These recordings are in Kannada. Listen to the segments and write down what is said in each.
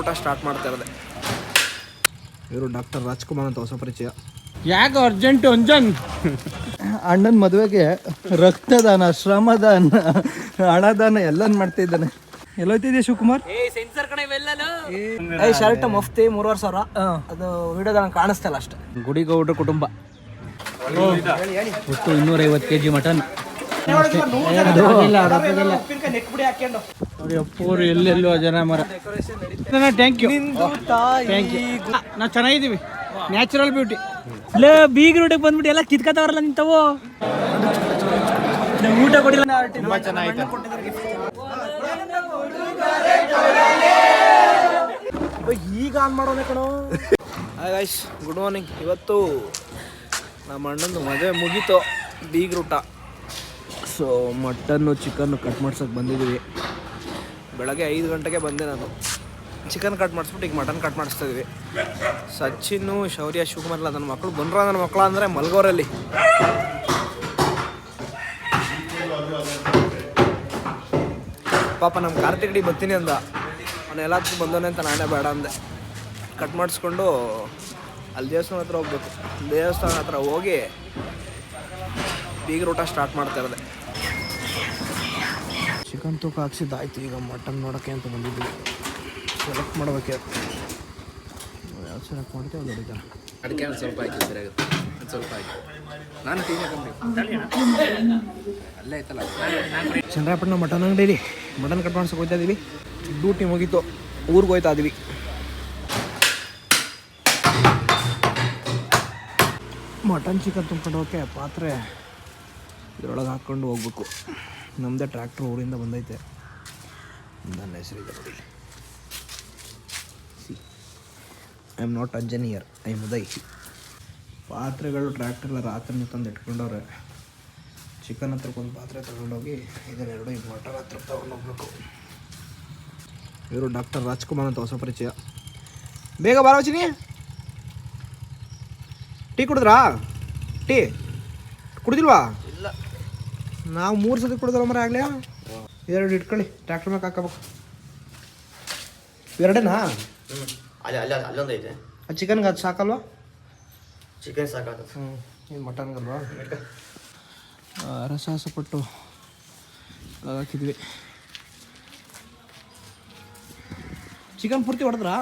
ಊಟ ಸ್ಟಾರ್ಟ್ ಮಾಡ್ತಾ ಇರೋದೆ. ಇವರು ಡಾಕ್ಟರ್ ರಾಜ್ಕುಮಾರ್ ಅಂತ ಹೊಸ ಪರಿಚಯ. ಯಾಕೆ ಅರ್ಜೆಂಟ್ ಅಂಜನ್ ಅಣ್ಣನ ಮದುವೆಗೆ ರಕ್ತದಾನ ಶ್ರಮದಾನ ಹಣದಾನ ಎಲ್ಲ ಮಾಡ್ತಾ ಇದ್ದಾನೆ. ಎಲ್ಲೋಯ್ತಿದ್ಯಾ ಶಿವಕುಮಾರ್? ಏ ಶರ್ಟ್ ಮಫ್ತಿ ಮೂರುವರೆ ಸಾವಿರ. ಅದು ವಿಡಿಯೋದಾಗ ಕಾಣಿಸ್ತಾ ಇಲ್ಲ ಅಷ್ಟೇ. ಗುಡಿಗೌಡ್ರ ಕುಟುಂಬ. ಒಟ್ಟು ಇನ್ನೂರೈವತ್ತು ಕೆ ಜಿ ಮಟನ್. ನೋಡಿ ಅಪ್ಪೋರು ಎಲ್ಲೆಲ್ಲೋ ಜನ ಮರ ಥ್ಯಾಂಕ್ ಯು ಥ್ಯಾಂಕ್ ಯು ನಾವು ಚೆನ್ನಾಗಿದ್ದೀವಿ. ನ್ಯಾಚುರಲ್ ಬ್ಯೂಟಿ ಲೇ ಬೀಗ ರೋಟಿಗೆ ಬಂದ್ಬಿಟ್ಟು ಎಲ್ಲ ಕಿತ್ಕೊತಾವ್ರಲ್ಲ ನಿಂತವು. ಊಟ ಕೊಡಿಲ್ಲ. ತುಂಬಾ ಈಗ ಆನ್ ಮಾಡೋಣ ಕಣೋ. ಹಾಯ್ ಗೈಸ್ ಗುಡ್ ಮಾರ್ನಿಂಗ್ ಇವತ್ತು ನಮ್ಮ ಅಣ್ಣಂದು ಮದುವೆ ಮುಗೀತು. ಬೀಗ್ ಊಟ. ಸೊ ಮಟನ್ನು, ಚಿಕನ್ನು ಕಟ್ ಮಾಡ್ಸೋಕೆ ಬಂದಿದ್ದೀವಿ. ಬೆಳಗ್ಗೆ ಐದು ಗಂಟೆಗೆ ಬಂದೆ ನಾನು. ಚಿಕನ್ ಕಟ್ ಮಾಡಿಸ್ಬಿಟ್ಟು ಈಗ ಮಟನ್ ಕಟ್ ಮಾಡಿಸ್ತಾ ಇದೀವಿ ಸಚಿನ್ನು, ಶೌರ್ಯ ಶಿವಕುಮಾರ್ ಎಲ್ಲ ನನ್ನ ಮಕ್ಕಳು ಬಂದ್ರ ನನ್ನ ಮಕ್ಕಳು ಅಂದರೆ ಮಲ್ಗೋರಲ್ಲಿ. ಪಾಪ ನಮ್ಮ ಕಾರ್ತಿಕಡಿ ಬರ್ತೀನಿ ಅಂದ. ಅವನು ಎಲ್ಲದಕ್ಕೂ ಬಂದೋನೆ ಅಂತ ನಾನೇ ಬೇಡ ಅಂದೆ. ಕಟ್ ಮಾಡಿಸ್ಕೊಂಡು ಅಲ್ಲಿ ದೇವಸ್ಥಾನ ಹತ್ರ ಹೋಗ್ಬೇಕು. ದೇವಸ್ಥಾನ ಹತ್ರ ಹೋಗಿ ಬೀಗ್ರೂಟ ಸ್ಟಾರ್ಟ್ ಮಾಡ್ತಾ ಇರೋದೆ. ಚಿಕನ್ ತೂಕ ಹಾಕ್ಸಿದ್ದಾಯ್ತು ಈಗ ಮಟನ್ ನೋಡೋಕ್ಕೆ ಅಂತ ಬಂದಿದ್ವಿ. ಸೆಲೆಕ್ಟ್ ಮಾಡ್ಬೇಕು. ಯಾವ್ದು ಸೆಲೆಕ್ಟ್ ಮಾಡ್ತೀವಿ ಅದು ಹೊಡಿತಾರೆ ಒಂದು ಸ್ವಲ್ಪ ಹಾಕಿ ಸರಿ ಆಗುತ್ತೆ. ಒಂದು ಸ್ವಲ್ಪ ಹಾಕಿ. ನಾನು ಟೀನೇ ಕಮ್ಮಿ ಅಲ್ಲೇ ಐತಲ್ಲ ಚಂದ್ರಾಪಟ್ಟಣ ಮಟನ್ ಅಂಗಡಿ ಮಟನ್ ಕಟ್ ಮಾಡ್ಸಕ್ಕೆ ಹೋಗ್ತಾ ಇದೀವಿ. ಡ್ಯೂಟಿ ಮುಗೀತು. ಊರಿಗೆ ಹೋಗ್ತಾ ಇದೀವಿ. ಮಟನ್ ಚಿಕನ್ ತುಂಬ್ಕೊಂಡು ಹೋಗಕ್ಕೆ ಪಾತ್ರೆ ಇದ್ರೊಳಗೆ ಹಾಕ್ಕೊಂಡು ಹೋಗ್ಬೇಕು. ನಮ್ಮದೇ ಟ್ರ್ಯಾಕ್ಟ್ರ್ ಊರಿಂದ ಬಂದೈತೆ. ನನ್ನ ಹೆಸರಿದೆ ನೋಡಿ. See. I am not engineer I ಮುದೈ ಪಾತ್ರೆಗಳು ಟ್ರ್ಯಾಕ್ಟ್ರಲ್ಲ ರಾತ್ರಿ ತಂದು ಇಟ್ಕೊಂಡವ್ರೆ. ಚಿಕನ್ ಹತ್ರಕ್ಕೊಂದು ಪಾತ್ರೆ ತಗೊಂಡೋಗಿ ಇದನ್ನೆರಡು ಈ ಮಟನ್ ಹತ್ರ ತಗೊಂಡೋಗ್ಬೇಕು ಇವರು ಡಾಕ್ಟರ್ ರಾಜ್ಕುಮಾರ್ ಅಂತ ಹೊಸ ಪರಿಚಯ. ಬೇಗ ಬಾರೋಚಿನಿ ಟೀ ಕುಡಿದ್ರಾ? ಟೀ. ಕುಡಿದಿಲ್ವಾ? ನಾವು ಮೂರು ಸತಿ ಕೊಡೋದಲ್ಲ ಮರ ಆಗ್ಲೇ ಎರಡು ಇಟ್ಕೊಳ್ಳಿ ಟ್ರ್ಯಾಕ್ಟರ್ ಮ್ಯಾಕ್ ಹಾಕಬೇಕು ಎರಡೇನಾ? ಅಲ್ಲಿ ಅಲ್ಲ ಅಲ್ಲೊಂದು ಐತೆ. ಚಿಕನ್ಗೆ ಅದು ಸಾಕಲ್ವಾ? ಚಿಕನ್ ಸಾಕಾಗ ಹ್ಞೂ ಇದು ಮಟನ್ಗಲ್ವಾ ರಸಪಟ್ಟು ಹಾಕಿದ್ವಿ. ಚಿಕನ್ ಪೂರ್ತಿ ಹೊಡೆದ್ರಾ?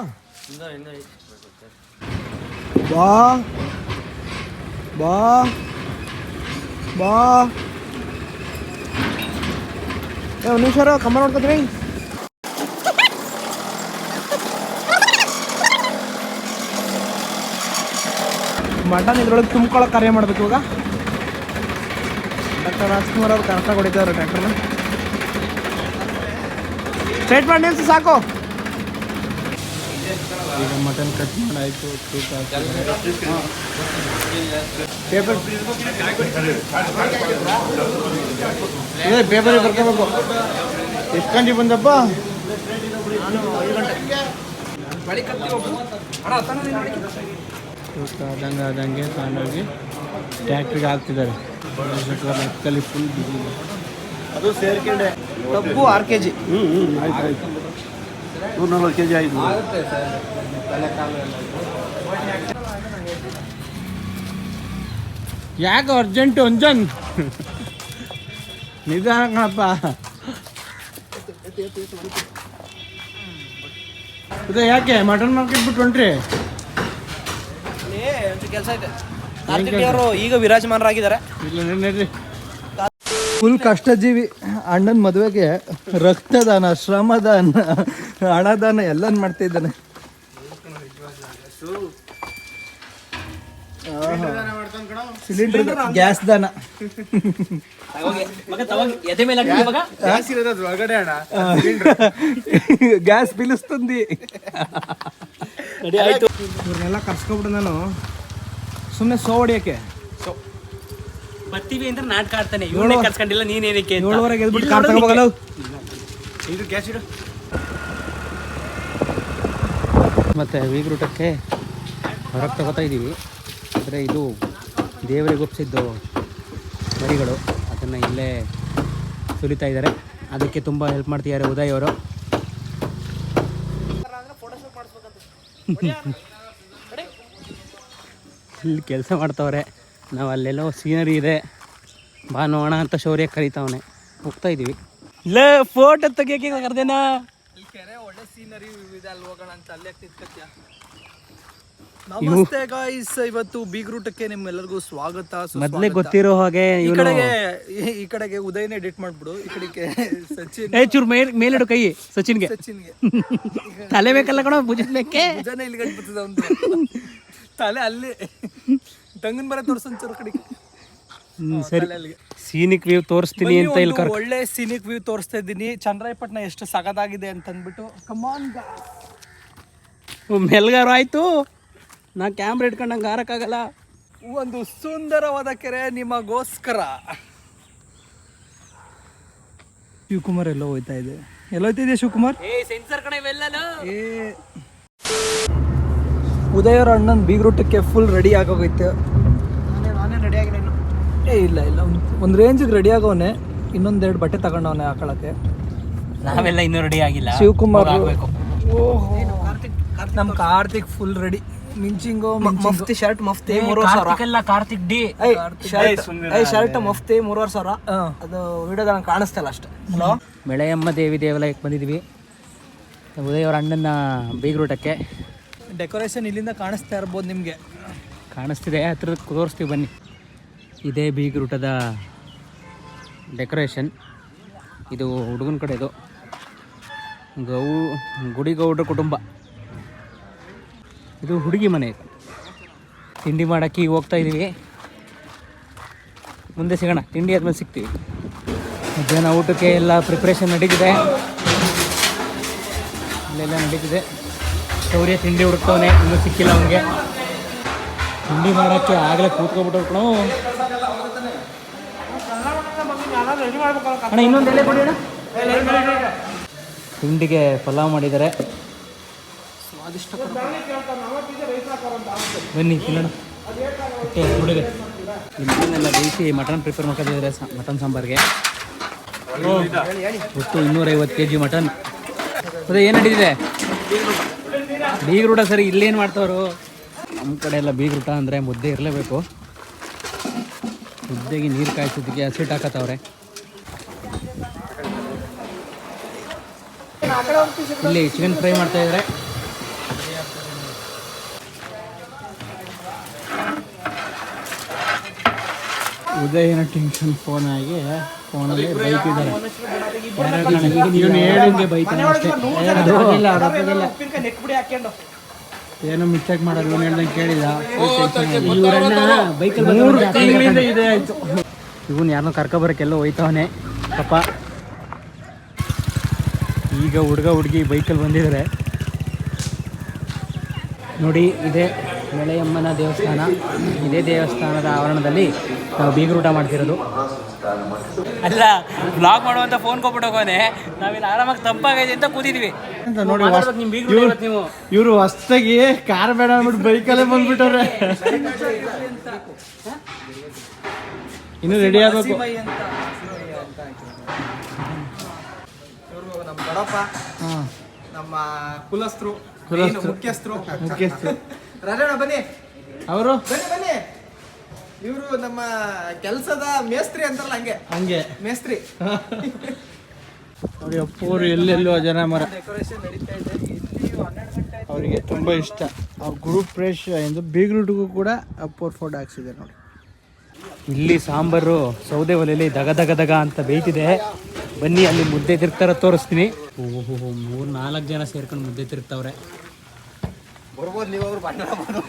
ಬಾ ಬಾ ಬಾ. ಒಂದು ನಿಮಿಷ ಕಮ್ಮ ನೋಡ್ಕೊತೀನಿ. ಮಟನ್ ಇದ್ರೊಳಗೆ ತುಂಬಿಕೊಳ್ಳೋ ಕಾರ್ಯ ಮಾಡ್ಬೇಕು ಇವಾಗ. ಡಾಕ್ಟರ್ ರಾಜ್ಕುಮಾರ್ ಅವ್ರು ಕರೆಕ್ಟಾಗಿ ಕೊಡಿದ್ದಾರೆ ಟ್ರ್ಯಾಕ್ಟರ್ನ. ಸ್ಟ್ರೈಟ್ ಮಾಡಿ ನಿಲ್ಸಿ, ಸಾಕು. ಈಗ ಮಟನ್ ಕಟ್ ಮಾಡಾಯ್ತು ತೂಕ ಪೇಪರ್ ಪೇಪರಿಗೆ ಬರ್ಕೋಬೇಕು. ಎಷ್ಟು ಗಂಟೆ ಬಂದಪ್ಪ? ತೂಕ ಆದಂಗೆ ಆದಂಗೆ ತಗೊಂಡೋಗಿ ಟ್ಯಾಕ್ಟ್ರಿಗೆ ಹಾಕ್ತಿದ್ದಾರೆ. ಫುಲ್ ಬಿಸಿ ಅದು ಸೇರ್ಕೊಂಡೆ. ಕಬ್ಬು ಆರು ಕೆ ಜಿ. ಹ್ಞೂ ಹ್ಞೂ ಆಯ್ತು ಆಯ್ತು. ನೂರ ನಲ್ವತ್ತು ಕೆ ಜಿ ಆಯಿತು. ಯಾಕೆ ಅರ್ಜೆಂಟು ಅಂಜನ್ ನಿಧಾನ ಕಣಪ್ಪ. ಇದು ಯಾಕೆ ಮಟನ್ ಮಾರ್ಕೆಟ್ ಬಿಟ್ಟು ಹೊಂಟ್ರಿ? ಕೆಲಸ ಐತೆ. ಕಾರ್ತಿಕ್ ಅವರು ಈಗ ವಿರಾಜಮಾನರಾಗಿದ್ದಾರೆ. ಇಲ್ಲ ನಡ್ರಿ ಫುಲ್ ಕಷ್ಟಜೀವಿ. ಅಣ್ಣನ ಮದುವೆಗೆ ರಕ್ತದಾನ ಶ್ರಮದಾನ ಹಣದಾನ ಎಲ್ಲನ್ ಮಾಡ್ತಿದ್ದಾನೆ. ಸಿಲಿಂಡರ್ ಗ್ಯಾಸ್ ದಾನ. ಗ್ಯಾಸ್ ಬಿಲಿಸ್ತಂದಿ. ಇವ್ರನ್ನೆಲ್ಲ ಕರ್ಸ್ಕೊಬಿಡು ನಾನು. ಸುಮ್ಮನೆ ಸೋ ಹೊಡಿಯೋಕ್ಕೆ. ಬರ್ತೀವಿ ಅಂದ್ರೆ ನಾಟಕ ಆಡ್ತಾನೆ ಇವನೇ ಕರ್ಸ್ಕೊಂಡಿಲ್ಲ ನೀನೇನಕ್ಕೆ ಅಂತ. ಏಳುವರೆಗೆ ಎದ್ಬಿಟ್ಟು ಕಾರ್ ಮತ್ತು ಹೊರಗೆ ತಗೋತಾ ಇದ್ದೀವಿ ಅಂದರೆ ಇದು ದೇವರಿಗೆ ಒಪ್ಪಿಸಿದ್ದು ಮರಿಗಳು. ಅದನ್ನು ಇಲ್ಲೇ ಸುರಿತಾ ಇದ್ದಾರೆ ಅದಕ್ಕೆ ತುಂಬ ಹೆಲ್ಪ್ ಮಾಡ್ತಿದ್ದಾರೆ ಉದಯ್ ಅವರು. ಇಲ್ಲಿ ಕೆಲಸ ಮಾಡ್ತಾವ್ರೆ. ನಾವು ಅಲ್ಲೆಲ್ಲೋ ಸೀನರಿ ಇದೆ. ಬಾ ನೋಡೋಣ ಅಂತ ಶೌರ್ಯ ಕರಿತಾವನೆ. ಹೋಗ್ತಾ ಇದೀವಿ. ಇಲ್ಲ ಫೋಟೋ ತೆಗಿಯಕ್ಕೆ ಕರ್ದೇನಾ ಕೆರೆ ಒಳ್ಳೆ ಸೀನರಿ ಇದೆ ಅಲ್ಲಿ ಹೋಗೋಣ ಅಂತ ಅಲ್ಲೇ ನಮಸ್ತೆ ಗಾಯ್ಸ್ ಇವತ್ತು ಬೀಗ್ರೂಟಕ್ಕೆ ನಿಮ್ಮೆಲ್ಲರಿಗೂ ಸ್ವಾಗತ. ಮೊದಲೇ ಗೊತ್ತಿರೋ ಹಾಗೆ ಈ ಕಡೆಗೆ ಈ- ಕಡೆಗೆ ಉದಯನೇ ಎಡಿಟ್ ಮಾಡ್ಬಿಡು ಈ ಕಡೆಗೆ ಸಚಿನ್ ಏ ಚೂರು ಮೇಲ್ ಮೇಲಿಡು ಕೈ ಸಚಿನ್ಗೆ. ಸಚಿನ್ಗೆ. ತಲೆ ಬೇಕಲ್ಲ ಕಣ ಭುಜದ ಬೇಕೆ ಜನ ಇಲ್ಲಿ ಗಂಟು ಬರ್ತದ ಅವ್ನ್ದು. ತಲೆ ಅಲ್ಲಿ. ತಂಗನ್ ಬರ ತೋರ್ಸಂಚೂರು ಕಡೆಗೆ ಹ್ಮ್, ಸರಿ. ಸೀನಿಕ್ ವ್ಯೂ ತೋರಿಸ್ತೀನಿ ಅಂತ ಇಲ್ಲಿ ಕರ್ ಒಳ್ಳೆ ಸೀನಿಕ್ ವ್ಯೂ ತೋರಿಸ್ತಾ ಇದ್ದೀನಿ. ಚಂದ್ರಾಯಪಟ್ಟಣ ಎಷ್ಟು ಸಗದಾಗಿದೆ ಅಂತ ಅಂದ್ಬಿಟ್ಟು ಕಮಾನ್ ಮೆಲ್ಗಾರು ಆಯ್ತು. ನಾ ಕ್ಯಾಮ್ರಾ ಇಟ್ಕೊಂಡಂಗೆ ಆರಕ್ಕಾಗಲ್ಲ ಒಂದು ಸುಂದರವಾದ ಕೆರೆ ನಿಮಗೋಸ್ಕರ. ಶಿವಕುಮಾರ್ ಎಲ್ಲೋ ಹೋಯ್ತಾ ಇದೆ. ಎಲ್ಲೋ ಹೋಯ್ತಿದೆ ಶಿವಕುಮಾರ್ ಏ. ಉದಯರ ಅಣ್ಣನ ಬೀಗ್ರೂಟಕ್ಕೆ ಫುಲ್ ರೆಡಿ ಆಗೋಗೈತೆ. ನಾನೇ ರೆಡಿ ಏ ಇಲ್ಲ ಇಲ್ಲ ಒಂದು ರೇಂಜಿಗೆ ರೆಡಿ ಆಗೋನೆ ಇನ್ನೊಂದೆರಡು ಬಟ್ಟೆ ತಗೊಂಡವನೆ ಹಾಕೊಳಕ್ಕೆ ನಾವೆಲ್ಲ ಇನ್ನೂ ರೆಡಿ ಆಗಿಲ್ಲ. ಶಿವಕುಮಾರ್ ನಮ್ ಕಾರ್ತಿಕ್ ಫುಲ್ ರೆಡಿ ಮಿಂಚಿಂಗ್ ಮಫ್ತಿ ಶರ್ಟ್ ಮಫ್ತಿ ಮೂರುವರೆ ಸಾವಿರ. Karthik D. D shirt Mufti ಮೂರುವರೆ ಸಾವಿರ. ಅದು ವಿಡಿಯೋದಾಗ ಕಾಣಿಸ್ತಲ್ಲ ಅಷ್ಟೇ. ಹಲೋ ಬೆಳೆಯಮ್ಮ ದೇವಿ ದೇವಾಲಯಕ್ಕೆ ಬಂದಿದ್ವಿ. ಉದಯವ್ರ ಅಣ್ಣನ ಬೀಗ್ರೂಟಕ್ಕೆ ಡೆಕೋರೇಷನ್ ಇಲ್ಲಿಂದ ಕಾಣಿಸ್ತಾ ಇರ್ಬೋದು ನಿಮಗೆ. ಕಾಣಿಸ್ತಿದೆ, ಹತ್ರ ತೋರಿಸ್ತೀವಿ ಬನ್ನಿ. ಇದೇ ಬೀಗ್ರೂಟದ ಡೆಕೋರೇಷನ್. ಇದು ಹುಡುಗನ ಕಡೆ ಇದು ಗೌ, ಗುಡಿಗೌಡ್ರ ಕುಟುಂಬ. ಇದು ಹುಡುಗಿ ಮನೆ. ಇದು ತಿಂಡಿ ಮಾಡೋಕ್ಕೆ ಈಗ ಹೋಗ್ತಾ ಇದ್ದೀವಿ ಮುಂದೆ ಸಿಗೋಣ, ತಿಂಡಿ ಆದ್ಮೇಲೆ ಸಿಗ್ತೀವಿ. ಮಧ್ಯಾಹ್ನ ಊಟಕ್ಕೆ ಎಲ್ಲ ಪ್ರಿಪ್ರೇಷನ್ ನಡೀತಿದೆ. ಇಲ್ಲೆಲ್ಲ ನಡೀತಿದೆ. ಶೌರ್ಯ ತಿಂಡಿ ಹುಡುಕ್ತವನೆ, ಇನ್ನೂ ಸಿಕ್ಕಿಲ್ಲ ಅವನಿಗೆ. ತಿಂಡಿ ಮಾಡೋಕ್ಕೆ ಆಗಲೇ ಕೂತ್ಕೊಬಿಟ್ಟು ಕಣೋ. ಅಣ್ಣ, ಇನ್ನೊಂದು ತಿಂಡಿಗೆ ಪಲಾವ್ ಮಾಡಿದ್ದಾರೆ ಬನ್ನಿ, ತಿನ್ನೋಣ. ಹುಡುಗ ಬೇಯಿಸಿ ಮಟನ್ ಪ್ರಿಪೇರ್ ಮಾಡ್ಕೊಂಡಿದ್ದಾರೆ ಮಟನ್ ಸಾಂಬಾರ್ಗೆ. ಒಟ್ಟು ಇನ್ನೂರೈವತ್ತು ಕೆ ಜಿ ಮಟನ್. ಅದೇ, ಏನು ನಡೀತಿದೆ? ಬೀಗ್ರೂಟ ಸರಿ ಇಲ್ಲೇನು ಮಾಡ್ತಾವ್ರು? ನಮ್ಮ ಕಡೆ ಎಲ್ಲ ಬೀಗ್ರೂಟ ಅಂದರೆ ಮುದ್ದೆ ಇರಲೇಬೇಕು. ಮುದ್ದೆಗೆ ನೀರು ಕಾಯಿಸೋದಕ್ಕೆ ಹಸಿಟ್ಟು ಹಾಕತ್ತವ್ರೆ. ಇಲ್ಲಿ ಚಿಕನ್ ಫ್ರೈ ಮಾಡ್ತಾ ಉದಯನ ಟೆನ್ಷನ್ ಫೋನ್ ಆಗಿ ಫೋನಲ್ಲಿ ಬೈತಿದ್ದಾರೆ. ಇವನು ಹೇಳಿದ್ದೆ ಬೈತಾನೆ ಅಷ್ಟೇ. ಏನೋ ಮಿಸ್ಟೇಕ್ ಮಾಡೋದು ಇವನು ಹೇಳ್ದಂಗೆ ಕೇಳಿದ. ಇವರನ್ನ ಬೈಕಲ್ಲಿ ಇದೆ ಆಯ್ತು. ಇವನು ಯಾರನ್ನೋ ಕರ್ಕೊಬರಕ್ಕೆಲ್ಲ ಹೋಯ್ತವನೆ. ಪಾಪ. ಈಗ ಹುಡುಗ ಹುಡುಗಿ ಬೈಕಲ್ಲಿ ಬಂದಿದ್ದಾರೆ. ನೋಡಿ ಇದೇ ಮಳೆಯಮ್ಮನ ದೇವಸ್ಥಾನ. ಇದೇ ದೇವಸ್ಥಾನದ ಆವರಣದಲ್ಲಿ ನಾವು ಬೀಗರೂಟ ಮಾಡ್ತಿರೋದು. ಅಲ್ಲ ಬ್ಲಾಗ್ ಮಾಡುವಂತ ಫೋನ್ ಕೊಟ್ಬಿಟ್ಟು ಹೋಗೋನೆ ನಾವಿಲ್ಲಿ ಆರಾಮಾಗಿ ತಂಪಾಗೈತೆ ಅಂತ ಕೂತಿದ್ವಿ. ನೋಡಿ ನೀವು ಇವರು ಹೊಸ್ತಾಗಿ ಕಾರ್ ಬೇಡ ಅಂದ್ಬಿಟ್ಟು ಬೈಕಲ್ಲೇ ಬಂದ್ಬಿಟ್ಟವ್ರೆ. ಇನ್ನು ರೆಡಿ ಆಗ್ಬೇಕು. ನಮ್ಮ ಕುಲಸ್ಥರು. ಮುಖ್ಯಸ್ಥರು. ಮುಖ್ಯಸ್ಥರು. ರಾಜಣ್ಣ ಬನ್ನಿ. ಅವರು? ಬನ್ನಿ ಬನ್ನಿ. ಇವರು ನಮ್ಮ ಕೆಲಸದ ಮೇಸ್ತ್ರಿ ಅಂತಾರಲ್ಲ ಹಂಗೆ. ಹಂಗೆ. ಮೇಸ್ತ್ರಿ. ನೋಡಿ ಅಪ್ಪೂರು ಎಲ್ಲೆಲ್ಲೋ ಜನ ಮರ ಡೆಕೋರೇಷನ್ ನಡೀತಾ ಇದೆ. ಇಲ್ಲಿ ಹನ್ನೆರಡು ಗಂಟೆ ಆಯ್ತು. ಅವರಿಗೆ ತುಂಬ ಇಷ್ಟ. ಅವ್ರ ಗ್ರೂಪ್ ಫ್ರೆಶ್ ಎಂದು ಬೀಗ್ರೂಟ್ಗೂ ಕೂಡ ಅಪ್ಪೋರ್ ಫೋಟೋ ಹಾಕ್ಸಿದೆ ನೋಡಿ. ಇಲ್ಲಿ ಸಾಂಬಾರು ಸೌದೆ ಒಲೆಯಲ್ಲಿ ದಗ ದಗ ದಗ ಅಂತ ಬೇಯ್ತಿದೆ. ಬನ್ನಿ ಅಲ್ಲಿ ಮುದ್ದೆ ತಿರ್ತಾರ ತೋರಿಸ್ತೀನಿ. ಓಹೋ ಮೂರು ನಾಲ್ಕು ಜನ ಸೇರ್ಕೊಂಡು ಮುದ್ದೆ ತಿರುಗ್ತಾವ್ರೆ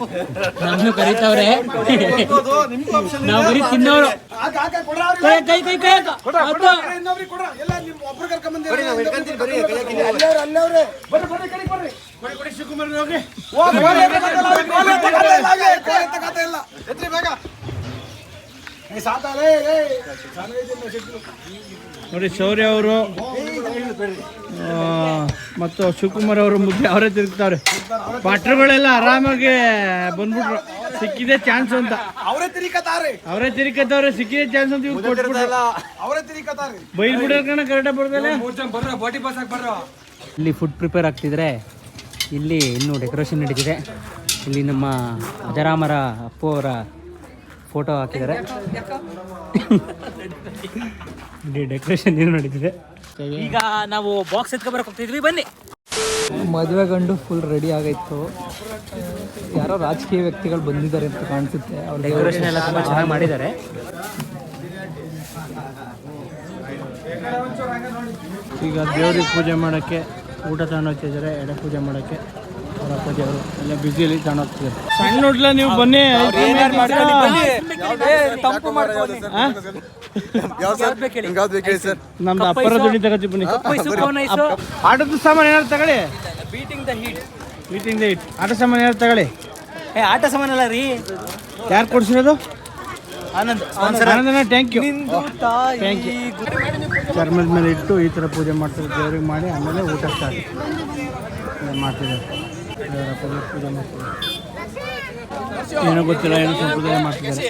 ನಮ್ನು ಕರೀತಾವ್ರೆ ನಾವು ಬರೀ ತಿನ್ನೋರು ಕೈ ಕೈ ಕೈ ಕೈ ಹಾಕು. ನೋಡಿ ಶೌರ್ಯ ಅವರು ಮತ್ತು ಶಿವಕುಮಾರ್ ಅವರು ಮುದ್ದೆ ಅವರೇ ತಿರುಗ್ತಾರೆ. ಭಟ್ರುಗಳೆಲ್ಲ ಆರಾಮಾಗಿ ಬಂದ್ಬಿಟ್ರು. ಸಿಕ್ಕಿದೆ ಚಾನ್ಸ್ ಅಂತ. ಅವರೇ ತಿರುಗತಾರೆ ಅವರೇ ತಿರುಗತ್ತವ್ರೆ ಸಿಕ್ಕಿದೆ ಚಾನ್ಸ್ ಅಂತ ಇವ್ರು ಕೊಟ್ಬಿಟ್ರು. ಅವರೇ ತಿರಿಕತಾರೆ ಬೈಲ್ ಬಿಡೋಕಣ ಕರೆಕ್ಟಾಗಿ ಬರ್ದಲ್ಲ? ಬರ್ರ ಬೋಟಿ ಬಸ್ ಬರ್ರ. ಇಲ್ಲಿ ಫುಡ್ ಪ್ರಿಪೇರ್ ಆಗ್ತಿದ್ರೆ ಇಲ್ಲಿ ಇನ್ನೂ ಡೆಕೋರೇಷನ್ ನಡೀತಿದೆ. ಇಲ್ಲಿ ನಮ್ಮ ಅಜರಾಮರ ಅಪ್ಪು ಅವರ ಫೋಟೋ ಹಾಕಿದ್ದಾರೆ. ಇಲ್ಲಿ ಡೆಕೋರೇಷನ್ ಏನು ನಡೀತಿದೆ? ಈಗ ನಾವು ಬಾಕ್ಸ್ ಎತ್ಕೊಬರಕ್ಕೆ ಹೋಗ್ತಿದ್ವಿ ಬನ್ನಿ. ಮದುವೆ ಗಂಡು ಫುಲ್ ರೆಡಿ ಆಗೈತು. ಯಾರೋ ರಾಜಕೀಯ ವ್ಯಕ್ತಿಗಳು ಬಂದಿದ್ದಾರೆ ಅಂತ ಕಾಣಿಸುತ್ತೆ. ಅವ್ರು ಡೆಕೋರೇಷನ್ ಎಲ್ಲ ತುಂಬ ಚೆನ್ನಾಗಿ ಮಾಡಿದ್ದಾರೆ. ಈಗ ದೇವ್ರಿಗೆ ಪೂಜೆ ಮಾಡೋಕ್ಕೆ ಊಟ ತಗೊಂಡು ಹೋಗ್ತಿದ್ದಾರೆ ಎಡೆ ಪೂಜೆ ಮಾಡೋಕ್ಕೆ. ಅವರು. ಎಲ್ಲ ಬ್ಯುಸಿಯಲ್ಲಿ ಸಣ್ಣ ಹುಡ್ಲ ನೀವು ಬನ್ನಿ ನಮ್ದು ಅಪ್ಪರ ದುಡ್ಡು ತಗೋತಿ ಬನ್ನಿ. ಆಟದ ಸಾಮಾನು ಏನಾದ್ರು ತಗೊಳ್ಳಿ. ಬೀಟಿಂಗ್ ದ ಹೀಟ್ ಆಟ ಸಾಮಾನು ಏನಾದ್ರು ತಗೊಳ್ಳಿ. ಏ ಆಟ ಸಾಮಾನು ಅಲ್ಲ ರೀ. ಯಾರು ಕೊಡ್ಸಿರೋದು? ಆನಂದ್ ಆನಂದನ ಥ್ಯಾಂಕ್ ಯು ಥ್ಯಾಂಕ್ ಯು ಚರ್ಮದ ಮೇಲೆ ಇಟ್ಟು ಈ ಥರ ಪೂಜೆ ಮಾಡ್ತಾರೆ ದೇವ್ರಿಗೆ ಮಾಡಿ ಆಮೇಲೆ ಊಟ ಸ್ಟಾರ್ಟ್ ಮಾಡ್ತಿದ್ದಾರೆ? ಪೂಜೆ ಮಾಡ್ತಿದ್ದಾರೆ ಏನೋ ಗೊತ್ತಿಲ್ಲ ಏನೋ ಸಂಪ್ರದಾಯ ಮಾಡ್ತಿದ್ದಾರೆ.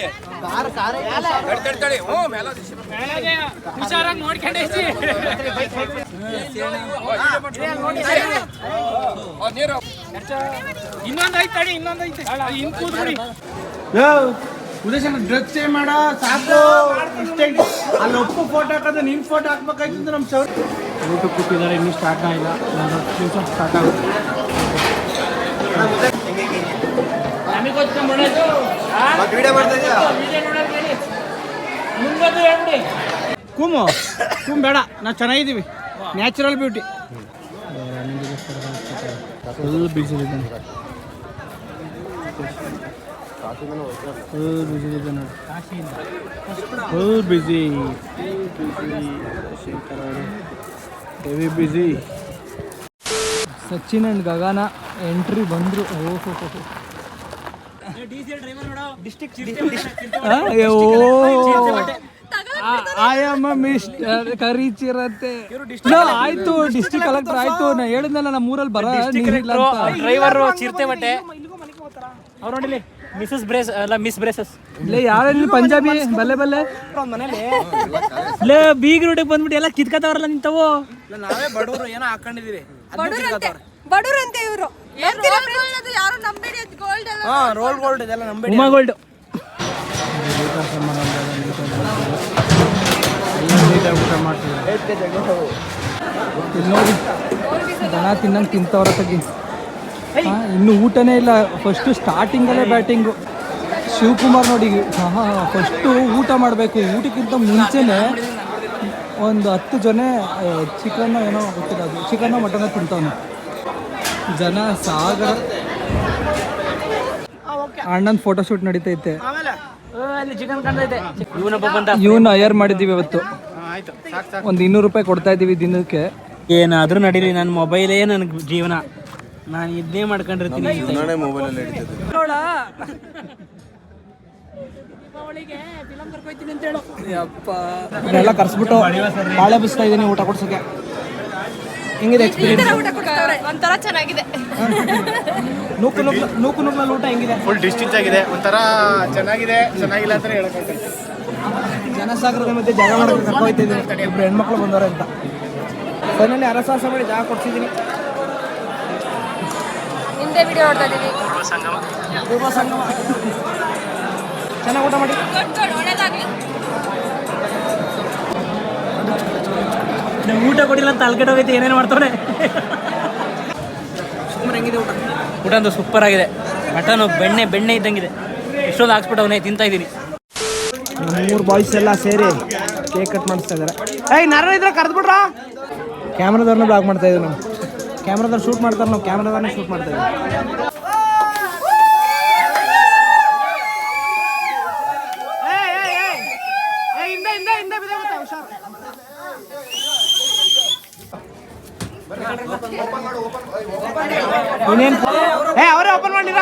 ಉದೇಶ ಡ್ರಗ್ಸ್ ಚೇಂಜ್ ಮಾಡ ಸಾಕು. ಅಲ್ಲಿ ಒಪ್ಪು ಫೋಟೋ ಹಾಕೋದು ನಿನ್ ಫೋಟೋ ಹಾಕ್ಬೇಕಾಯ್ತು ನಮ್ಮ ಸರ್ ಊಟ ಕೂತಿದ್ದಾರೆ ಇನ್ನೂ ಸ್ಟಾರ್ಟ್ ಆಗಿಲ್ಲ. ಸ್ಟಾರ್ಟ್ ಆಗುತ್ತೆ. ಕೂಮು ಕೂಮ್ ಬೇಡ ನಾವು ಚೆನ್ನಾಗಿದ್ದೀವಿ. ನ್ಯಾಚುರಲ್ ಬ್ಯೂಟಿ ಫುಲ್ ಬಿಸಿಲಿದೆ ಇದ್ದಾನೆ. ಫುಲ್ ಬಿಸಿಲಿದೆ ನೋಡಿ. ಫುಲ್ ಬ್ಯುಸಿ ಶಂಕರ್ ಅವರು heavy busy Sachin and Gagana entry ಬಂದ್ರು. ಓಹೋ ಆಮ್ ಮಿಸ್ಟರ್ ಕರಿಚಿರತ್ತೆ. ಆಯ್ತು ಡಿಸ್ಟಿಕ್ ಕಲೆಕ್ಟರ್ ಆಯ್ತು ನಾ ಹೇಳಿದ್ನಲ್ಲ ನಮ್ಮ ಊರಲ್ಲಿ ಬರ ಡ್ರೈವರ್ ಚಿರತೆ ಬಟ್ಟೆ. ಅವ್ರು ನೋಡಿಲಿ ಮಿಸಸ್ ಬ್ರೇಸ್ ಅಲ್ಲ ಮಿಸ್ ಬ್ರೇಸಸ್ ಇಲ್ಲೇ ಯಾರಲ್ಲಿ ಪಂಜಾಬಿ ಬಲ್ಲೆ ಬಲ್ಲೆ. ಮನೇಲಿ? ಲೇ ಬೀಗ್ ರೋಡಿಗೆ ಬಂದ್ಬಿಟ್ಟು ಎಲ್ಲ ಕಿತ್ಕತಾವ್ರಲ್ಲ ನಿಂತವು. ನಾವೇ ಬಡವರು ಏನೋ ಹಾಕೊಂಡಿದೀವಿ. ಬಡವ್ರಂತೆ ಇವರು. ಯಾರು ನಂಬೇಡಿ ಗೋಲ್ಡ್ ಹಾ ರೋಲ್ ಗೋಲ್ಡ್ ಇದೆಲ್ಲ ನಂಬೇಡಿ ಉಮಾ ಗೋಲ್ಡ್ ಇಲ್ಲಿ ನೋಡಿ ದನ ತಿನ್ನಂಗೆ ತಿಂತವ್ರ ತಗಿ. ಹಾ, ಇನ್ನು ಊಟನೇ ಇಲ್ಲ. ಫಸ್ಟು ಸ್ಟಾರ್ಟಿಂಗಲ್ಲೇ ಬ್ಯಾಟಿಂಗು ಶಿವಕುಮಾರ್ ನೋಡಿ ಹಾಂ ಫಸ್ಟು ಊಟ ಮಾಡಬೇಕು. ಊಟಕ್ಕಿಂತ ಮುಂಚೆನೆ ಒಂದು ಹತ್ತು ಜನ ಚಿಕನ್ ಏನೋ ಗೊತ್ತಿಲ್ಲ ಅದು. ಚಿಕನ್ ಮಟನ್ ತಿಂತವನು. ಜನ ಸಾಗರ ಅಣ್ಣನ ಫೋಟೋಶೂಟ್ ನಡೀತೈತೆ. ಇವನ್ನ ಚಿಕನ್ ಕಾಣ್ತೈತೆ ಇವನೊಬ್ಬ ಬಂದ. ಇವನು ಹೈಯರ್ ಮಾಡಿದ್ದೀವಿ ಇವತ್ತು. ಒಂದು ಇನ್ನೂರು ರೂಪಾಯಿ ಕೊಡ್ತಾ ಇದೀವಿ ದಿನಕ್ಕೆ. ಏನಾದ್ರೂ ನಡೀಲಿ ನನ್ನ ಮೊಬೈಲೇ ನನಗೆ ಜೀವನ. ನಾನು ಇದನ್ನೇ ಮಾಡ್ಕೊಂಡಿರ್ತೀನಿ. ಎಲ್ಲ ಕರ್ಸ್ಬಿಟ್ಟು ಬಾಳೆ ಬಿಸ್ತಾ ಇದ್ದೀನಿ ಊಟ ಕೊಡ್ಸಕ್ಕೆ ಹೆಂಗಿದೆ ಎಕ್ಸ್ಪೀರಿಯನ್ಸ್ ಊಟ ಕೊಡ್ತಾವ್ರೆ ಒಂಥರ ಚೆನ್ನಾಗಿದೆ. ನೂಕು ನೂಕು ನೂಕು ನೂಕಲ್ಲಿ ಊಟ ಹೆಂಗಿದೆ? ಫುಲ್ ಡಿಸ್ಟಿಂಚ್ ಆಗಿದೆ. ಒಂಥರ ಚೆನ್ನಾಗಿದೆ ಚೆನ್ನಾಗಿಲ್ಲ ಅಂತ ಹೇಳಕ್ಕಾಗಲ್ಲ ಜನಸಾಗರದ ಮಧ್ಯೆ ಜಾಗ ಮಾಡೋಕೆ ಕರ್ಕೊಯ್ತಿದ್ದೀನಿ ಇಬ್ಬರು ಹೆಣ್ಮಕ್ಳು ಬಂದವ್ರೆ ಅಂತ. ಫೈನಲಿ ಅರಸಾಹಸ ಮಾಡಿ ಜಾಗ ಕೊಡ್ಸಿದ್ದೀನಿ. ಹಿಂದೆ ವಿಡಿಯೋ ನೋಡ್ತಾ ಇದ್ದೀನಿ ಸಂಗಮ ಸಂಗಮ. ಚೆನ್ನಾಗಿ ಊಟ ಮಾಡಿ. ಊಟ ಕೊಡಿಲ್ಲ ಅಂತ ಅಲ್ಗಡೆ ಹೋಗೈತೆ ಏನೇನು ಮಾಡ್ತಾರೆ ಹೆಂಗಿದೆ ಊಟ? ಊಟ ಅಂತೂ ಸೂಪರ್ ಆಗಿದೆ. ಮಟನು ಬೆಣ್ಣೆ ಬೆಣ್ಣೆ ಇದ್ದಂಗಿದೆ. ಎಷ್ಟೊಂದು ಹಾಕ್ಸ್ಬಿಟ್ಟವನೇ ತಿಂತಾ ಇದ್ದೀನಿ. ಮೂರು ಬಾಯ್ಸ್ ಎಲ್ಲ ಸೇರಿ ಕೇಕ್ ಕಟ್ ಮಾಡಿಸ್ತಾ ಇದ್ದಾರೆ ಏಯ್ ನರ ಇದ್ರೆ ಕರೆದ್ಬಿಟ್ರ? ಕ್ಯಾಮ್ರಾದವ್ರನ್ನ ಬ್ಲಾಗ್ ಮಾಡ್ತಾ ಇದ್ದೀವಿ ನಾವು. ಕ್ಯಾಮ್ರಾದವ್ರು ಶೂಟ್ ಮಾಡ್ತಾರೆ ನಾವು ಕ್ಯಾಮ್ರಾದವ್ರನ್ನ ಶೂಟ್ ಮಾಡ್ತಾ ಇದ್ದೀವಿ ಇನ್ನೇನು ಏ ಅವರೇ ಓಪನ್ ಮಾಡಿರ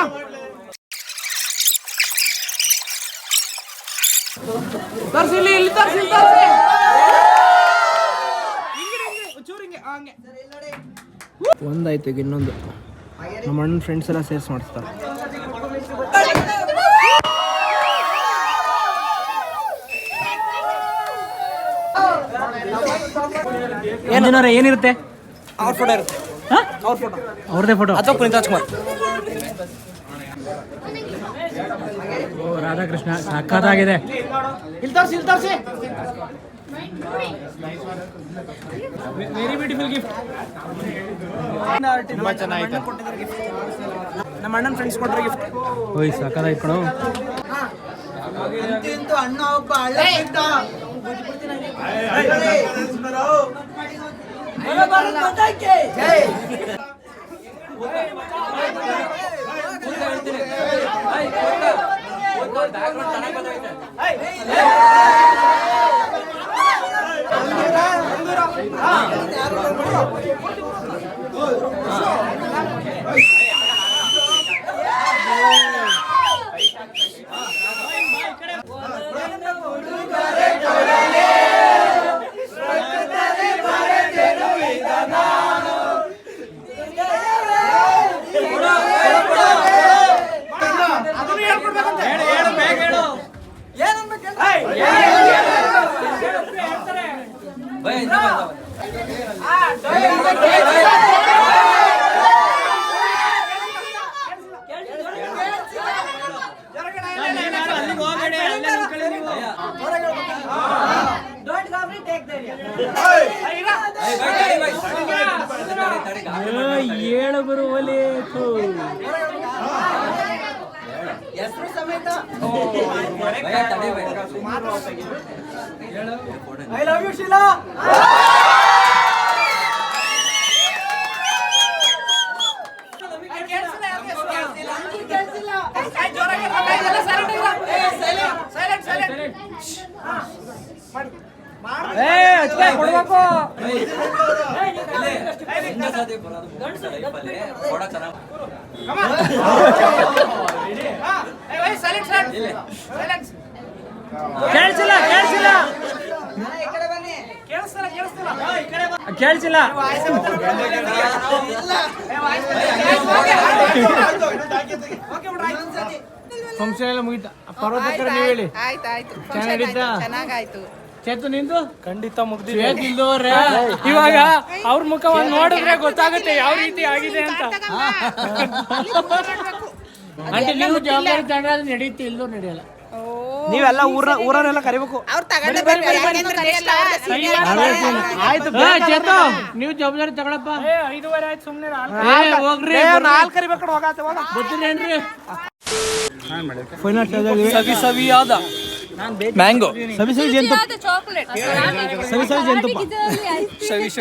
ತರ್ಸಿಲಿ ಇಲ್ಲಿ ತರ್ಸಿ ಇಲ್ಲಿ ತರ್ಸಿ ಒಂದಾಯ್ತು ಈಗ ಇನ್ನೊಂದು. ನಮ್ಮ ಅಣ್ಣನ ಫ್ರೆಂಡ್ಸ್ ಎಲ್ಲ ಸೇರ್ಸ್ ಮಾಡಿಸ್ತಾರೆ. ಏನಿರುತ್ತೆ ಏನಿರುತ್ತೆ? ಅವ್ರ ಫೋಟೋ ಇರುತ್ತೆ? ಅವ್ರ ಫೋಟೋ ಅವ್ರದೇ ಫೋಟೋ ಅಥವಾ ಪುನೀತ್ ರಾಜ್ಕುಮಾರ್. ಓ ರಾಧಾಕೃಷ್ಣ ಸಕ್ಕತ್ತಾಗಿದೆ ಇಲ್ಲಿ ತೋರಿಸಿ ಇಲ್ಲಿ ತೋರಿಸಿ ವೆರಿ ಬ್ಯೂಟಿಫುಲ್ ಗಿಫ್ಟ್ ತುಂಬಾ ಚೆನ್ನಾಗಿತ್ತು ನಮ್ಮ ಅಣ್ಣನ ಫ್ರೆಂಡ್ಸ್ ಕೊಟ್ಟರೆ ಗಿಫ್ಟ್ ಓಯ್ ಸಖತ್ತಾಯ್ತು ಕಣೋ. ಏಳು ಬರುವಲೆ ಐ ಲವ್ ಯು ಶೀಲಾ ಕೇಳಿಸಿಲ್ಲ ಕೇಳಿಸಿಲ್ಲ ಫಂಕ್ಷನ್ ಎಲ್ಲ ಮುಗಿತ. ಪರ್ವತಕರ ನೀವು ಹೇಳಿ? ಚೆನ್ನಾಗಾಯ್ತು. ಚೇತು ನಿಂದು? ಖಂಡಿತ ಮುಗ್ದಿದೆ. ಇವಾಗ ಅವ್ರ ಮುಖ ಒಂದ್ ನೋಡಿದ್ರೆ ಗೊತ್ತಾಗುತ್ತೆ ಯಾವ ರೀತಿ ಆಗಿದೆ ಅಂತ. ಅಂದ್ರೆ ನೀವು ಜವಾಬ್ದಾರಿ ತಗೊಂಡ್ರೆ ಅದು ನಡೆಯುತ್ತೆ ಇಲ್ದೋ ನಡೆಯಲ್ಲ. ನೀವೆಲ್ಲ ಊರ ಊರನ್ನೆಲ್ಲ ಕರಿಬೇಕು. ಆಯ್ತು ನೀವು ಜವಾಬ್ದಾರಿ ತಗೊಳಪ್ಪ. ಐದುವರೆ ಆಯ್ತು ಸುಮ್ನೆ ಹೋಗ್ರಿ ನಾಲ್ಕು ಕರಿಬೇಕು ಹೋಗಾತ ಹೋಗ. ಗೊತ್ತಿಲ್ಲೇನ್ರಿ ಸವಿ ಸವಿಯಾದ ಮ್ಯಾಂಗೋ ಸವಿ ಸವಿ ಜೇನುತುಪ್ಪ. chocolate. ಸವಿ ಸವಿ ಜೇನುತುಪ್ಪ. Ice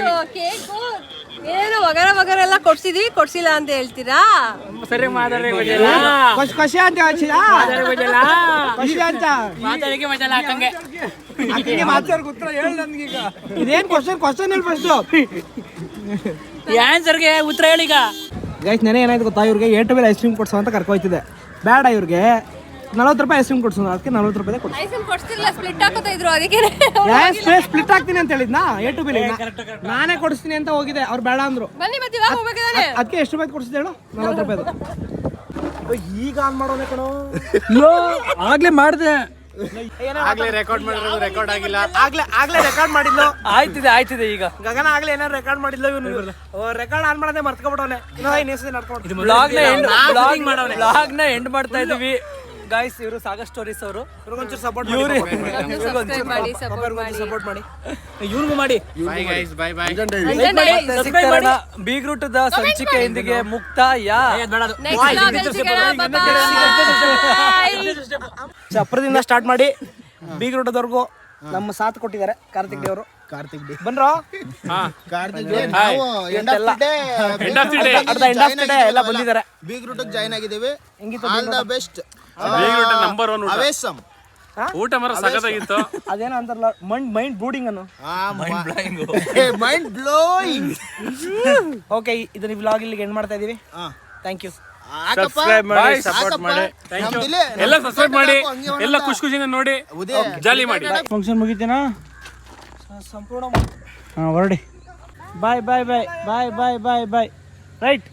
ಕೊಡ್ಸಿದೀವಿ ಕೊಡ್ಸಿಲ್ಲ ಅಂತ ಹೇಳ್ತೀರಾ? ಸರಿ ಮಾತಾಡ್ರಿ ಬಜಲ್ಲ ಖುಷಿ ಅಂತ ಮಾತಾಡಿ ಬಜಲ್ಲ ಖುಷಿ ಅಂತ. ಮಾತಾಡಿಗೆ. ಬಜಲ್ಲ ಹಾಕಂಗೆ ಮಾತಾಡ್ ಉತ್ತರ ಹೇಳ ಈಗ ಇದೇನ್ ಕ್ವಶನ್ ಕ್ವಶನ್ ಹೇಳಿ ಫಸ್ಟ್ ಆನ್ಸರ್ಗೆ ಉತ್ತರ ಹೇಳೀಗ ಗೈಸ್ ನೆನೆ ಏನಾಯ್ತು ಗೊತ್ತಾ? ಇವ್ರಿಗೆ ಏಟು ಮೇಲೆ ಐಸ್ ಕ್ರೀಮ್ ಕೊಡ್ಸೋ ಅಂತ ಕರ್ಕೊಯ್ತಿದೆ ಬೇಡ ಇವ್ರಿಗೆ. ನಲ್ವತ್ತು ರೂಪಾಯಿ ಐಸ್ ಕ್ರೀಮ್ ಕೊಡ್ಸೋಣ ಅದಕ್ಕೆ ನಲವತ್ತು ರೂಪಾಯಿ ಕೊಡ್ಸು ಐಸ್ ಕ್ರೀಮ್ ಕೊಡ್ಸಿಲ್ಲ ಸ್ಪ್ಲಿಟ್ ಹಾಕೋತಾ ಇದ್ರು ಅದಕ್ಕೆ ಸ್ಪ್ಲಿಟ್ ಆಗ್ತೀನಿ ಅಂತ ಹೇಳಿದ್ನಾ? ಟು ಬಿಲ್ ನಾನೇ ಕೊಡಿಸ್ತೀನಿ ಅಂತ ಹೋಗಿದೆ ಅವ್ರು ಬೇಡ ಅಂದ್ರು. ಬನ್ನಿ ಮತ್ತೆ ಇವಾಗ ಹೋಗ್ಬೇಕಾದ್ರೆ. ಅದಕ್ಕೆ ಎಷ್ಟು ರೂಪಾಯಿ ಕೊಡಿಸಿದೆ ಹೇಳು? ನಲ್ವತ್ತು ರೂಪಾಯಿ ಈಗ ಆನ್ ಮಾಡೋನೆ ಕಣೋ. ಆಗ್ಲೇ ಮಾಡಿದೆ. ಆಗ್ಲೇ ರೆಕಾರ್ಡ್ ಮಾಡಿರೋದು ರೆಕಾರ್ಡ್ ಆಗಿಲ್ಲ. ಆಗ್ಲೇ ಆಗ್ಲೇ ರೆಕಾರ್ಡ್ ಮಾಡಿದ್ಲು. ಆಯ್ತಿದೆ ಆಯ್ತಿದೆ ಈಗ. ಗಗನ ಆಗ್ಲೇ ಏನಾರು ರೆಕಾರ್ಡ್ ಮಾಡಿದ್ಲು ಇವನು. ರೆಕಾರ್ಡ್ ಆನ್ ಮಾಡೋದೇ ಮರ್ತ್ಕೊಬಿಟ್ಟವನೆ. ಇನ್ನೂ ಇನ್ನೇಸತಿ ನಡ್ಕೊಂಡು ಬ್ಲಾಗ್ನ ಎಂಡ್ ಬ್ಲಾಗ್ನ ಎಂಡ್ ಮಾಡ್ತಾ ಇದೀವಿ ಗಾಯ್ಸ್ ಇವರು ಸಾಗರ್ ಸ್ಟೋರೀಸ್ ಅವರು. ಇವ್ರಿಗೊಂಚೂರು ಸಪೋರ್ಟ್ ಇವ್ರಿ ಸಬ್ಸ್ಕ್ರೈಬ್ ಮಾಡಿ. ಸಪೋರ್ಟ್ ಮಾಡಿ ಇವ್ರಿಗೂ ಮಾಡಿ. ಬೈ ಗೈಸ್ ಬೈ ಬೈ ಅಂಜನೆ ಸಿಗ್ತಾರಣ ಬೀಗ್ ರೂಟದ ಸಂಚಿಕೆಯೊಂದಿಗೆ ಮುಕ್ತಾಯ ಚಪ್ರದಿಂದ ಸ್ಟಾರ್ಟ್ ಮಾಡಿ. ಬೀಗ್ರೂಟದವರೆಗೂ ನಮ್ಮ ಸಾಥ್ ಕೊಟ್ಟಿದ್ದಾರೆ ಕಾರ್ತಿಕ್ ಡಿ ಅವರು ಕಾರ್ತಿಕ್ ಡೇ. ಬನ್ರೋ? ಕಾರ್ತಿಕ್ ಡೇ ಎಲ್ಲ ಬಂದಿದ್ದಾರೆ. ಬಿಗ್ ರೂಟ್ ಜಾಯ್ನ್ ಆಗಿದ್ದೀವಿ. ಹೆಂಗಿತ್ತು all the best number one awesome ಊಟ ಮರ ಸಖತ್ತಾಗಿತ್ತು. ಅದೇನೋ ಅಂತಾರಲ್ಲ ಮೈಂಡ್ ಮೈಂಡ್ ಬೂಡಿಂಗ್ ಅನ್ನು. ಮೈಂಡ್ ಬ್ಲೋಯಿಂಗ್ ಓಕೆ ಇದನ್ನ ಈ ವ್ಲಾಗ್ ಇಲ್ಲಿಗೆ ಎಂಡ್ ಮಾಡ್ತಾ ಇದೀವಿ. ಥ್ಯಾಂಕ್ ಯು ಸಬ್ಸ್ಕ್ರೈಬ್ ಮಾಡಿ ಸಪೋರ್ಟ್ ಮಾಡಿ. ಎಲ್ಲ ಸಬ್ಸ್ಕ್ರೈಬ್ ಮಾಡಿ. ಎಲ್ಲ ಖುಷಿ ಖುಷಿನ ನೋಡಿ. ಜಾಲಿ ಮಾಡಿ. ಫಂಕ್ಷನ್ ಮುಗಿತೀನಾ? ಸಂಪೂರ್ಣ ಹಾಂ ಹೊರಡಿ. ಬಾಯ್ ಬಾಯ್ ಬಾಯ್ ಬಾಯ್ ಬಾಯ್ ಬಾಯ್ ಬಾಯ್ ರೈಟ್